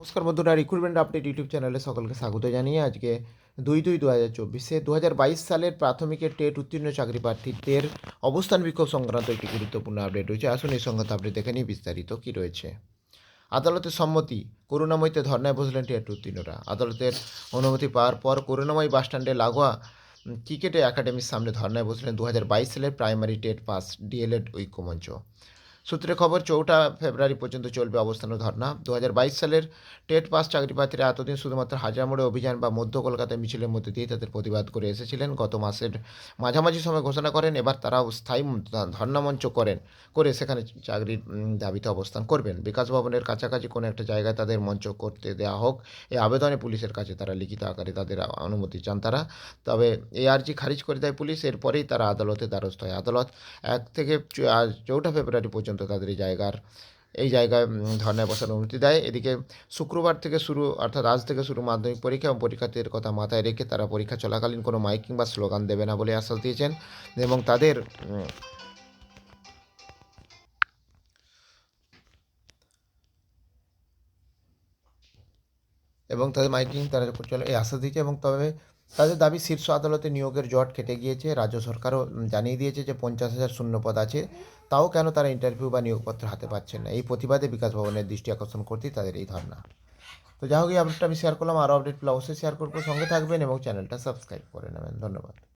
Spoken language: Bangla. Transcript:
নমস্কার বন্ধুরা রিক্রুটমেন্ট আপডেট ইউটিউব চ্যানেলে সকলকে স্বাগত জানিয়ে আজকে দুই দুই দু হাজার চব্বিশে দু হাজার বাইশ সালের প্রাথমিকের টেট উত্তীর্ণ চাকরি প্রার্থীদের অবস্থান বিক্ষোভ সংক্রান্ত একটি গুরুত্বপূর্ণ আপডেট রয়েছে। আসুন এই সংক্রান্ত আপডেট দেখে নিয়ে বিস্তারিত কী রয়েছে। আদালতের সম্মতি, করুণাময়ীতে ধর্নায় বসলেন টেট উত্তীর্ণরা। আদালতের অনুমতি পাওয়ার পর করুণাময়ী বাসস্ট্যান্ডে লাগোয়া ক্রিকেট একাডেমির সামনে ধর্নায় বসলেন দু হাজার বাইশ সালের primary TET pass D El Ed ঐক্যমঞ্চ। সূত্রে খবর, চৌঠা ফেব্রুয়ারি পর্যন্ত চলবে অবস্থান ধর্না দু হাজার বাইশ সালের টেট পাস চাকরি প্রার্থীরা এতদিন শুধুমাত্র হাজার মোড়ে অভিযান বা মধ্য কলকাতায় মিছিলের মধ্যে দিয়ে তাদের প্রতিবাদ করে এসেছিলেন। গত মাসের মাঝামাঝি সময় ঘোষণা করেন, এবার তারাও স্থায়ী ধর্নামঞ্চ করেন, করে সেখানে চাকরির দাবিতে অবস্থান করবেন। বিকাশ ভবনের কাছাকাছি কোনো একটা জায়গায় তাদের মঞ্চ করতে দেওয়া হোক এই আবেদনে পুলিশের কাছে তারা লিখিত আকারে তাদের অনুমতি চান তারা। তবে এই আর্জি খারিজ করে দেয় পুলিশ, এরপরেই তারা আদালতে দ্বারস্থ হয়। আদালত এক থেকে চৌঠা ফেব্রুয়ারি পর্যন্ত তাদের এই জায়গার, এই জায়গায় ধর্নায় বসার অনুমতি দেয়। এদিকে শুক্রবার থেকে শুরু, অর্থাৎ আজ থেকে শুরু মাধ্যমিক পরীক্ষা এবং পরীক্ষার্থীদের কথা মাথায় রেখে তারা পরীক্ষা চলাকালীন কোনো মাইকিং বা স্লোগান দেবে না বলে আশ্বাস দিয়েছেন এবং তাদের এবং তাদের মাইকিং তারা চলে এই আশ্বাস দিয়েছে এবং তবে তাদের দাবি শীর্ষ আদালতে নিয়োগের জট কেটে গিয়েছে। রাজ্য সরকারও জানিয়ে দিয়েছে যে পঞ্চাশ হাজার শূন্যপদ আছে। তাও কেন তারা ইন্টারভিউ বা নিয়োগপত্র হাতে পাচ্ছেন না? এই প্রতিবাদে বিকাশ ভবনের দৃষ্টি আকর্ষণ করতেই তাদের এই ধর্না তো যা হোক, এই আপডেটটা আমি শেয়ার করলাম। আরও আপডেট পেলে অবশ্যই শেয়ার করব। সঙ্গে থাকবেন এবং চ্যানেলটা সাবস্ক্রাইব করে নেবেন। ধন্যবাদ।